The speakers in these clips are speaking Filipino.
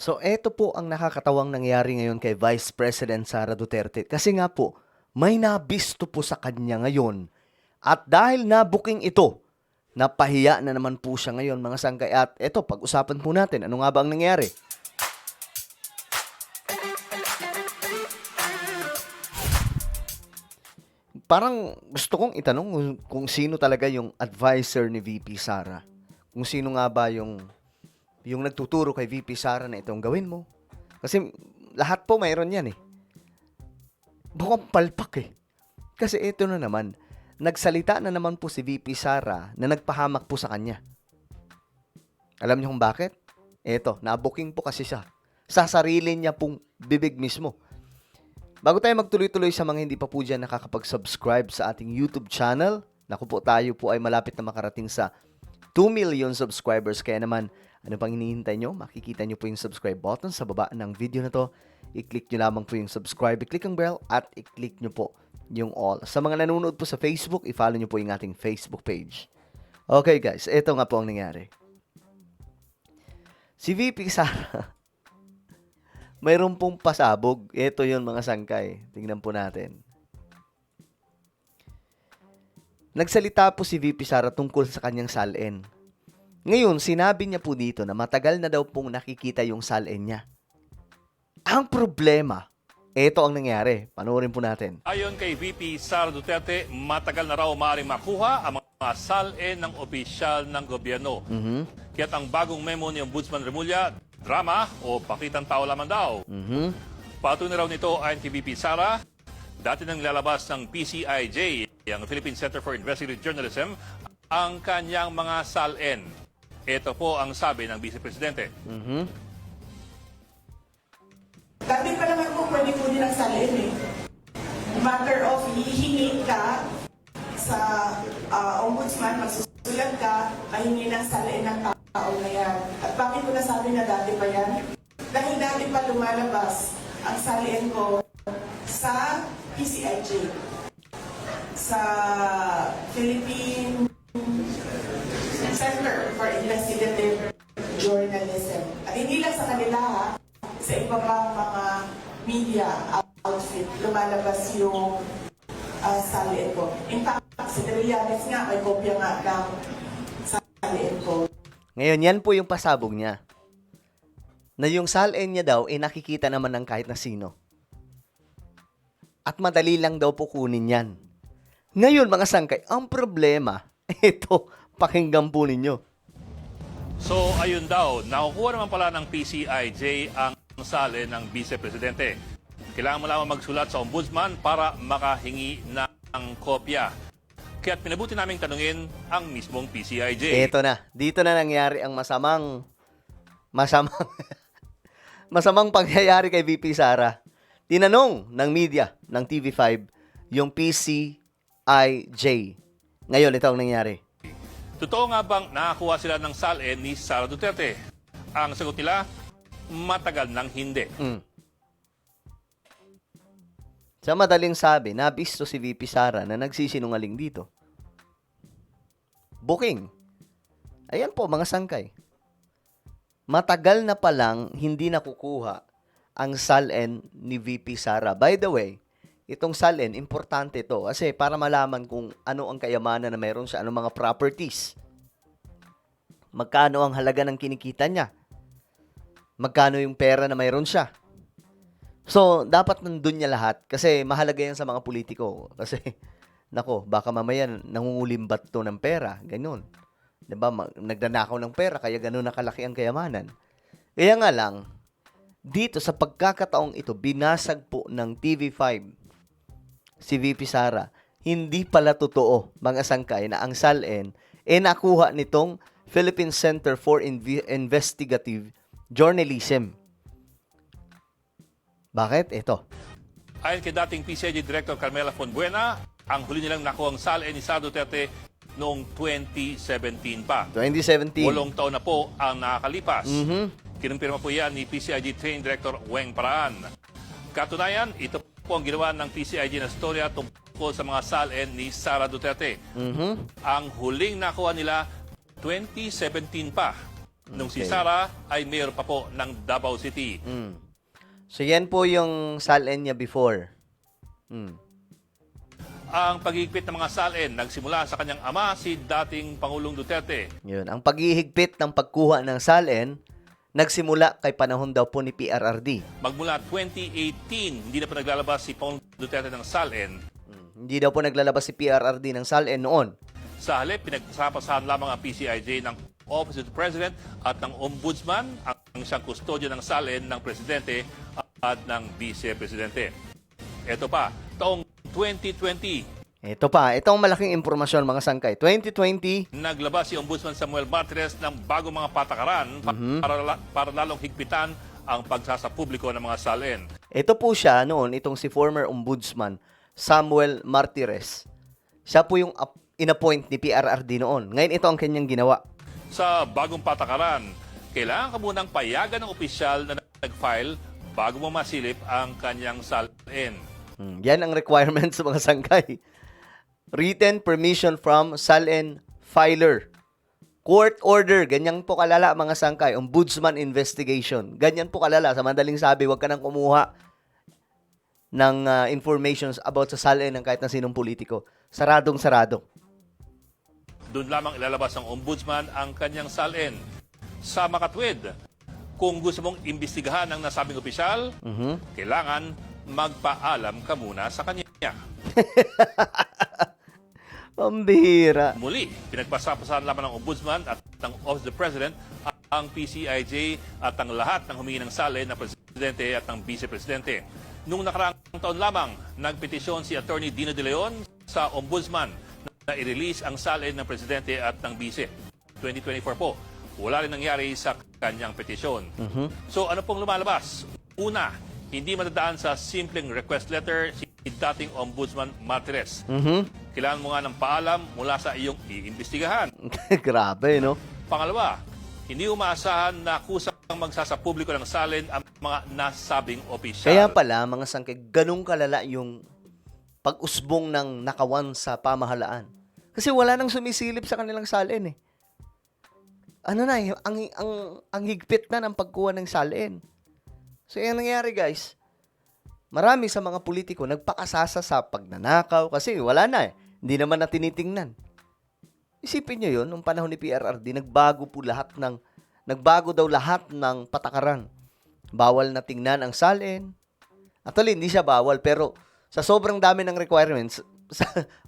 So, eto po ang nakakatawang nangyari ngayon kay Vice President Sara Duterte. Kasi nga po, may nabisto po sa kanya ngayon. At dahil nabuking ito, napahiya na naman po siya ngayon mga sangkay. At eto, pag-usapan po natin, ano nga ba ang nangyari? Parang gusto kong itanong kung, sino talaga yung advisor ni VP Sara. Kung sino nga ba yung yung nagtuturo kay VP Sara na itong gawin mo. Kasi lahat po mayroon yan eh. Bukang palpak eh. Kasi ito na naman, nagsalita na naman po si VP Sara na nagpahamak po sa kanya. Alam niyo kung bakit? Eto, nabuking po kasi siya. Sa sarili niya pong bibig mismo. Bago tayo magtuloy-tuloy sa mga hindi pa po dyan nakakapag-subscribe sa ating YouTube channel, naku po tayo po ay malapit na makarating sa 2 million subscribers. Kaya naman, ano pang hinihintay nyo? Makikita nyo po yung subscribe button sa baba ng video na to. I-click nyo lamang po yung subscribe, i-click ang bell, at i-click nyo po yung all. Sa mga nanonood po sa Facebook, i-follow nyo po yung ating Facebook page. Okay guys, ito nga po ang nangyari. Si VP Sara, mayroon pong pasabog. Ito yun mga sangkay. Tingnan po natin. Nagsalita po si VP Sara tungkol sa kanyang salin. Ngayon, sinabi niya po dito na matagal na daw pong nakikita yung salin niya. Ang problema, ito ang nangyari. Panoorin po natin. Ayon kay VP Sara Duterte, matagal na raw maaaring makuha ang mga salin ng opisyal ng gobyerno. Mhm. Kaya't ang bagong memo ni Ombudsman Remulla, drama o pakitang tao lamang daw. Mhm. Patunay raw nito ayon kay VP Sara, dati nang lalabas ng PCIJ, ang Philippine Center for Investigative Journalism, ang kanyang mga salin. Ito po ang sabi ng Vice Presidente. Mhm. Dati pa naman po pwede po din ang salin eh. Matter of hihingi ka sa ah, ombudsman, magsusulat ka, mahingi ng salin ng tao na yan. At bakit ko nasabi na dati pa yan? Dahil dati pa lumalabas ang salin ko sa PCIJ, sa Philippine Center for Investigative Journalism. At hindi lang sa kanila ha, sa iba pang mga media outfit, lumalabas yung uh, salin ko. In fact, si Trillanes nga, may kopya nga ng salin ko. Ngayon, yan po yung pasabog niya. Na yung salin niya daw, eh nakikita naman ng kahit na sino. At madali lang daw po kunin yan. Ngayon, mga sangkay, ang problema, ito, pakinggan po ninyo. So ayun daw, nakukuha naman pala ng PCIJ ang salin ng Vice Presidente. Kailangan mo lamang magsulat sa Ombudsman para makahingi ng kopya. Kaya't pinabuti naming tanungin ang mismong PCIJ. Ito na. Dito na nangyari ang masamang masamang masamang pangyayari kay VP Sara. Tinanong ng media ng TV5 yung PCIJ. Ngayon, ito ang nangyari. Totoo nga bang nakakuha sila ng salin ni Sara Duterte? Ang sagot nila, matagal nang hindi. Mm. Sa madaling sabi, nabisto si VP Sara na nagsisinungaling dito. Booking. Ayan po, mga sangkay. Matagal na palang hindi nakukuha ang SALN ni VP Sara. By the way, itong SALN, importante to kasi para malaman kung ano ang kayamanan na meron siya, anong mga properties. Magkano ang halaga ng kinikita niya. Magkano yung pera na mayroon siya. So, dapat nandun niya lahat kasi mahalaga yan sa mga politiko. Kasi, nako, baka mamaya nangungulimbat to ng pera. Ganun. 'Di ba? Ma- Nagdanakaw ng pera kaya ganun nakalaki ang kayamanan. Kaya nga lang, dito sa pagkakataong ito, binasag po ng TV5 si VP Sara. Hindi pala totoo, mga sangkay, na ang SALN e nakuha nitong Philippine Center for Inve- Investigative Journalism. Bakit? Ito. Ayon kay dating PCIJ Director Carmela Fonbuena, ang huli nilang nakuha ang salin ni Sara Duterte noong 2017 pa. 2017. Walong taon na po ang nakakalipas. Mhm. Kinumpirma po yan ni PCIG Training Director Weng Paraan. Katunayan, ito po ang ginawa ng PCIG na storya tungkol sa mga salin ni Sara Duterte. Mhm. Ang huling nakuha nila 2017 pa. nung si. Sara ay mayor pa po ng Davao City. Mm. So yan po yung salin niya before. Mm. Ang pagigpit ng mga salin nagsimula sa kanyang ama si dating Pangulong Duterte. Yun. Ang paghihigpit ng pagkuha ng salin, nagsimula kay panahon daw po ni PRRD. Magmula 2018, hindi na pa naglalabas si Pangulong Duterte ng salin. Mm. Hindi daw po naglalabas si PRRD ng salin noon. Sa halip, pinagsapasahan lamang ang PCIJ ng Office of the President at ng Ombudsman ang siyang kustodyo ng salin ng Presidente at ng Vice Presidente. Ito pa, taong 2020, Ito pa, itong malaking impormasyon mga sangkay. 2020, naglabas si Ombudsman Samuel Martires ng bagong mga patakaran pa- para, la- para lalong higpitan ang pagsasapubliko ng mga salin. ito po siya noon, itong si former ombudsman Samuel Martires. Siya po yung ap- inappoint ni PRRD noon. Ngayon ito ang kanyang ginawa. Sa bagong patakaran, kailangan ka munang payagan ng opisyal na nag-file bago mo masilip ang kanyang salin. Hmm, Yan ang requirements sa mga sangkay. Written permission from salin filer. Court order, ganyan po kalala mga sangkay. Ombudsman investigation. Ganyan po kalala. Sa madaling sabi, huwag ka nang kumuha ng ah, informations about sa salin ng kahit na sinong politiko. Saradong sarado. Doon lamang ilalabas ng ombudsman ang kanyang salin. Sa makatwid, kung gusto mong imbestigahan ang nasabing opisyal, Mhm. kailangan magpaalam ka muna sa kanya. Pambihira. Muli, pinagpasapasahan lamang ng Ombudsman at ng Office of the President ang PCIJ at ang lahat ng humingi ng salin ng Presidente at ng Vice Presidente. Nung nakaraang taon lamang, nagpetisyon si Attorney Dino De Leon sa Ombudsman na i-release ang salin ng Presidente at ng Vice. 2024 po, wala rin nangyari sa kanyang petisyon. So ano pong lumalabas? Una, hindi matadaan sa simpleng request letter si dating Ombudsman Martires. Mhm. Kailangan mo nga ng paalam mula sa iyong iimbestigahan. Grabe, no? Pangalawa, hindi umaasahan na kusang magsasapubliko ng salin ang mga nasabing opisyal. Kaya pala, mga sangkay, ganun kalala yung pag-usbong ng nakawan sa pamahalaan. Kasi wala nang sumisilip sa kanilang salin eh. Ano na eh, ang, ang, ang higpit na ng pagkuha ng salin. So, yan nangyari guys. Marami sa mga politiko nagpakasasa sa pagnanakaw kasi wala na eh. Hindi naman na tinitingnan. Isipin nyo yun, nung panahon ni PRRD, nagbago po lahat ng, nagbago daw lahat ng patakaran. Bawal na tingnan ang salin. Actually, hindi siya bawal, pero sa sobrang dami ng requirements, sa,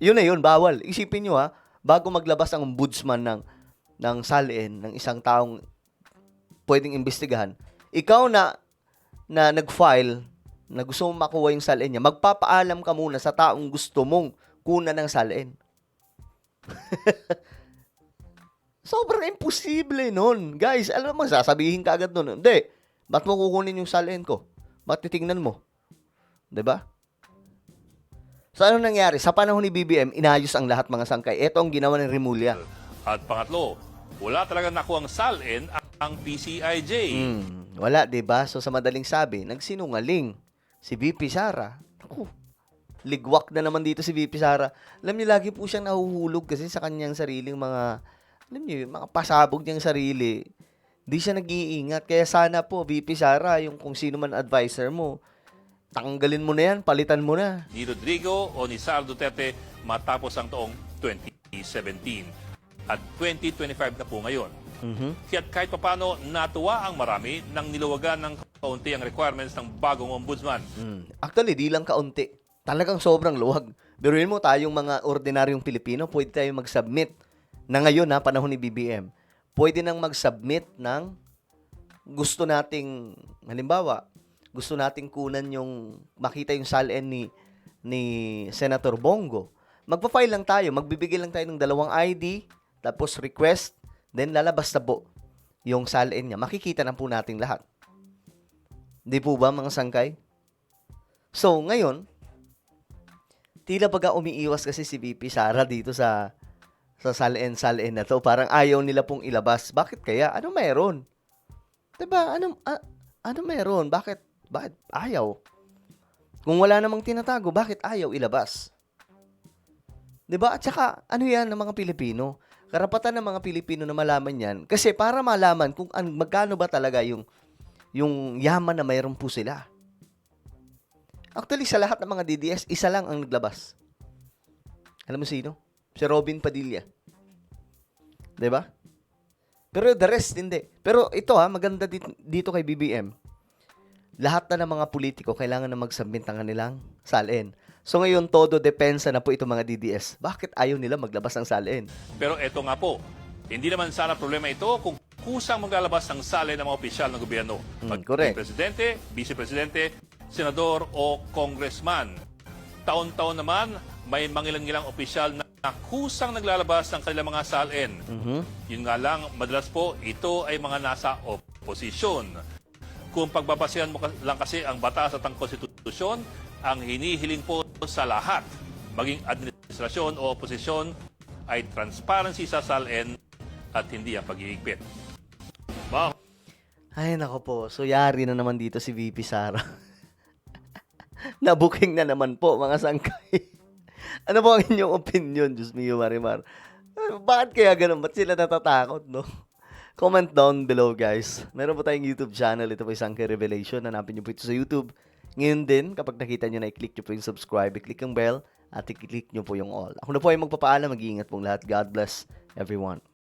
yun na yun, bawal. Isipin nyo ha, bago maglabas ang ombudsman ng, ng salin, ng isang taong pwedeng imbestigahan, ikaw na, na nag-file, na gusto mong makuha yung salin niya, magpapaalam ka muna sa taong gusto mong kuna ng salin. Sobrang imposible nun. Guys, alam mo, sasabihin ka agad nun. Hindi. Ba't mo kukunin yung salin ko? Ba't titingnan mo? ba? So, ano nangyari? Sa panahon ni BBM, inayos ang lahat mga sangkay. Ito ang ginawa ni Remulla. At pangatlo, wala talaga nakuhang salin ang, ang PCIJ. Hmm, wala, 'di ba? So, sa madaling sabi, nagsinungaling si VP Sara. Ako, ligwak na naman dito si VP Sara. Alam niyo, lagi po siyang nahuhulog kasi sa kanyang sariling mga, alam niyo, mga pasabog niyang sarili. Di siya nag-iingat. Kaya sana po, VP Sara, yung kung sino man advisor mo, tanggalin mo na yan, palitan mo na. Ni Rodrigo o ni Sara Duterte matapos ang taong 2017. At 2025 na po ngayon. Mhm. Kaya't kahit papano natuwa ang marami nang niluwagan ng kaunti ang requirements ng bagong ombudsman. Mm. Actually, di lang kaunti. Talagang sobrang luwag. Biruin mo tayong mga ordinaryong Pilipino, pwede tayong mag-submit na ngayon na panahon ni BBM. Pwede nang mag-submit ng gusto nating halimbawa, gusto nating kunan yung makita yung salin ni ni Senator Bongo. Magpa-file lang tayo, magbibigay lang tayo ng dalawang ID, tapos request, then lalabas na po yung salin niya. Makikita na po nating lahat. Di po ba mga sangkay? So, ngayon, tila baga umiiwas kasi si VP Sara dito sa sa salin-salin na to. Parang ayaw nila pong ilabas. Bakit kaya? Ano meron? 'Di ba? Ano a- ano meron? Bakit bakit ayaw? Kung wala namang tinatago, bakit ayaw ilabas? 'Di ba? At saka ano 'yan ng mga Pilipino? Karapatan ng mga Pilipino na malaman yan. Kasi para malaman kung an, magkano ba talaga yung, yung yaman na mayroon po sila. Actually, sa lahat ng mga DDS, isa lang ang naglabas. Alam mo sino? Si Robin Padilla. 'Di ba? Pero the rest, hindi. Pero ito ha, maganda dito, dito kay BBM. Lahat na ng mga politiko kailangan na magsubmit ng kanilang salin. So ngayon, todo depensa na po itong mga DDS. Bakit ayaw nila maglabas ng salin? Pero eto nga po, hindi naman sana problema ito kung kusang maglalabas ng sali ng mga opisyal ng gobyerno. Hmm, Pag correct. presidente, vice-presidente, senador o congressman. Taon-taon naman, may mangilang-ilang opisyal na kusang naglalabas ng kanilang mga salin. Mhm. Yun nga lang, madalas po, ito ay mga nasa oposisyon. Kung pagbabasihan mo lang kasi ang batas at ang konstitusyon, ang hinihiling po sa lahat, maging administrasyon o oposisyon, ay transparency sa salin at hindi ang pag-iigpit. Ba, Ay, nako po. So, yari na naman dito si VP Sara. Nabuking na naman po, mga sangkay. ano po ang inyong opinion, Diyos mio, Marimar? Eh, Bakit kaya ganun? Ba't sila natatakot, no? Comment down below, guys. Meron po tayong YouTube channel. Ito po Sangkay Revelation. Hanapin niyo po ito sa YouTube. Ngayon din, kapag nakita niyo na, i-click niyo po yung subscribe, i-click yung bell, at i-click niyo po yung all. Ako na po ay magpapaalam. Mag-iingat pong lahat. God bless everyone.